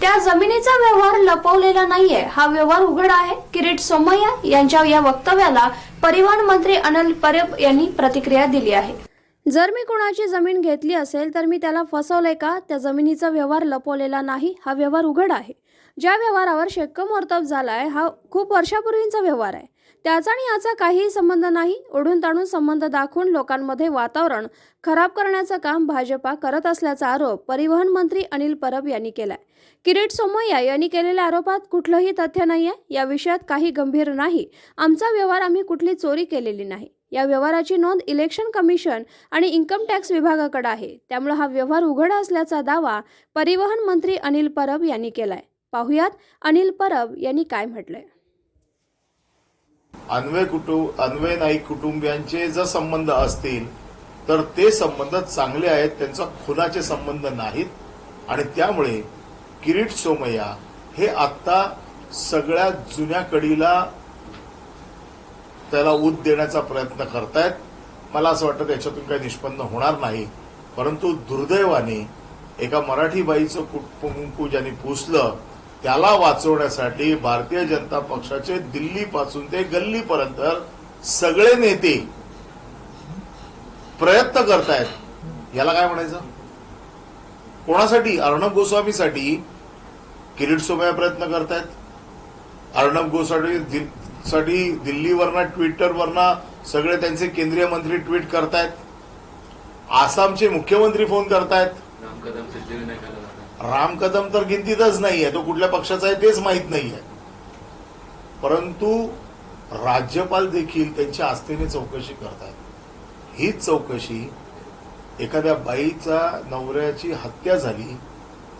त्या जमिनीचा व्यवहार लपवलेला नाहीये. हा व्यवहार उघड आहे. किरीट सोमय्या यांच्या या वक्तव्याला परिवहन मंत्री अनिल परब यांनी प्रतिक्रिया दिली आहे. जर मी कोणाची जमीन घेतली असेल तर मी त्याला फसवलंय का? त्या जमिनीचा व्यवहार लपवलेला नाही. हा व्यवहार उघड आहे. ज्या व्यवहारावर शेक्कमोर्तब झाला आहे हा खूप वर्षापूर्वींचा व्यवहार आहे. त्याचा आणि याचा काहीही संबंध नाही. ओढून ताणून संबंध दाखवून लोकांमध्ये वातावरण खराब करण्याचं काम भाजपा करत असल्याचा आरोप परिवहन मंत्री अनिल परब यांनी केलाय. किरीट सोमय्या यांनी केलेल्या आरोपात कुठलंही तथ्य नाहीये. या विषयात काही गंभीर नाही. आमचा व्यवहार आम्ही कुठली चोरी केलेली नाही. या व्यवहाराची नोंद इलेक्शन कमिशन आणि इन्कम टॅक्स विभागाकडे आहे. त्यामुळे हा व्यवहार उघड असल्याचा दावा परिवहन मंत्री अनिल परब यांनी केलाय. पाहुयात अनिल परब यांनी काय म्हटलंय. अन्वय कुटुंब अन्वय नाईक कुटुंबियांचे जर संबंध असतील तर ते संबंध चांगले आहेत त्यांचा खुनाचे संबंध नाहीत. आणि त्यामुळे किरीट सोमय्या हे आत्ता सगळ्या जुन्या कडीला त्याला ऊत देण्याचा प्रयत्न करतायत. मला असं वाटतं त्याच्यातून काही निष्पन्न होणार नाही. परंतु दुर्दैवाने एका मराठी बाईचं कुटुंब ज्यांनी पुसलं त्याला वाचवण्यासाठी भारतीय जनता पक्षाचे दिल्लीपासून ते गल्लीपर्यंत सगळे नेते प्रयत्न करतायत. याला काय म्हणायचं? कोणासाठी? अर्णब गोस्वामीसाठी किरीट सोमय्या प्रयत्न करतायत. अर्णब गोस्वामी दि- साठी दिल्लीवरनं ट्विटरवरनं सगळे त्यांचे केंद्रीय मंत्री ट्विट करतायत. आसामचे मुख्यमंत्री फोन करतायत. राम कदम तर गिनतीतच नाहीये तो कुठल्या पक्षाचा आहे तेच माहीत नाही आहे परंतु राज्यपाल देखील त्यांच्या आस्थेने चौकशी करतात हीच चौकशी एखाद्या बाईचा नवऱ्याची हत्या झाली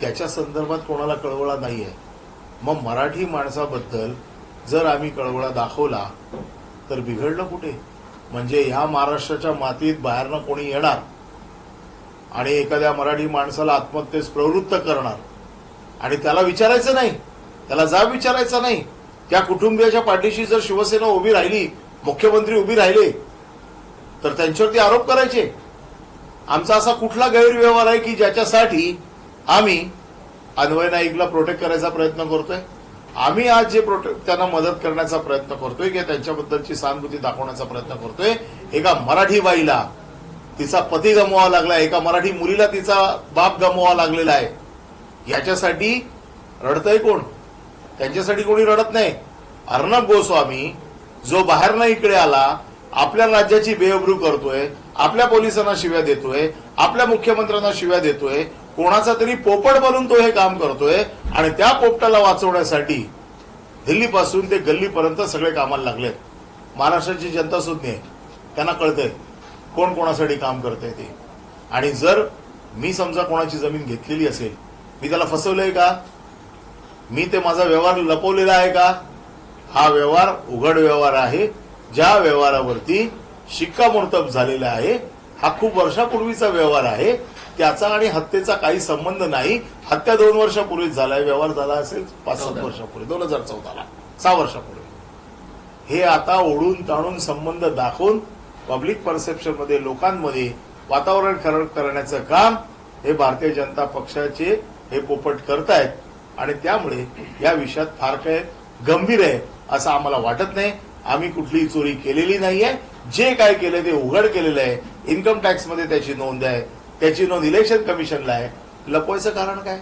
त्याच्या संदर्भात कोणाला कळवळा नाही आहे मग मराठी माणसाबद्दल जर आम्ही कळवळा दाखवला तर बिघडलं कुठे? म्हणजे ह्या महाराष्ट्राच्या मातीत बाहेरनं कोणी येणार? आणि एखाद्या मराठी माणसाला आत्महत्येस प्रवृत्त करणार. आणि त्याला विचारायचं नाही. त्याला जाब विचारायचा नाही. त्या कुटुंबियाच्या पाठीशी जर शिवसेना उभी राहिली मुख्यमंत्री उभी राहिले तर त्यांच्यावरती आरोप करायचे. आमचा असा कुठला गैरव्यवहार आहे की ज्याच्यासाठी आम्ही अन्वय नाईकला प्रोटेक्ट करायचा प्रयत्न करतोय? आम्ही आज जे प्रोटेक्ट त्यांना मदत करण्याचा प्रयत्न करतोय किंवा त्यांच्याबद्दलची सहानुभूती दाखवण्याचा प्रयत्न करतोय एका मराठी बाईला तिचा पती गमवावा लागला एका मराठी मुलीला तिचा बाप गमवावा लागलेला आहे. याच्यासाठी रडतय कोण? त्यांच्यासाठी कोणी रडत नाही. अर्णब गोस्वामी जो बाहेरनं इकडे आला आपल्या राज्याची बेअब्रू करतोय आपल्या पोलिसांना शिव्या देतोय आपल्या मुख्यमंत्र्यांना शिव्या देतोय कोणाचा तरी पोपट बनून तो हे काम करतोय आणि त्या पोपटाला वाचवण्यासाठी दिल्लीपासून ते गल्लीपर्यंत सगळे कामाला लागलेत. महाराष्ट्राची जनता सुज्ञ आहे त्यांना कळतंय. कोण कोणासाठी काम करतंय ते. आणि जर मी समजा कोणाची जमीन घेतलेली असेल मी त्याला फसवलंय का? मी ते माझा व्यवहार लपवलेला आहे का? हा व्यवहार उघड व्यवहार आहे. ज्या व्यवहारावरती शिक्कामोर्तब झालेला आहे हा खूप वर्षापूर्वीचा व्यवहार आहे. त्याचा आणि हत्येचा काही संबंध नाही. हत्या दोन वर्षापूर्वीच झालाय व्यवहार झाला असेल पाच सात. वर्षापूर्वी दोन हजार चौदाला सहा वर्षापूर्वी. हे आता ओढून ताणून संबंध दाखवून पब्लिक परसेप्शनमध्ये लोकांमध्ये वातावरण खराब करण्याचं काम हे भारतीय जनता पक्षाचे हे पोपट करतायत. आणि त्यामुळे या विषयात फार काय गंभीर आहे असं आम्हाला वाटत नाही. आम्ही कुठलीही चोरी केलेली नाहीये. जे काय केलं ते उघड केलेलं आहे. इन्कम टॅक्समध्ये त्याची नोंद आहे. त्याची नोंद इलेक्शन कमिशनला आहे. लपवायचं कारण काय?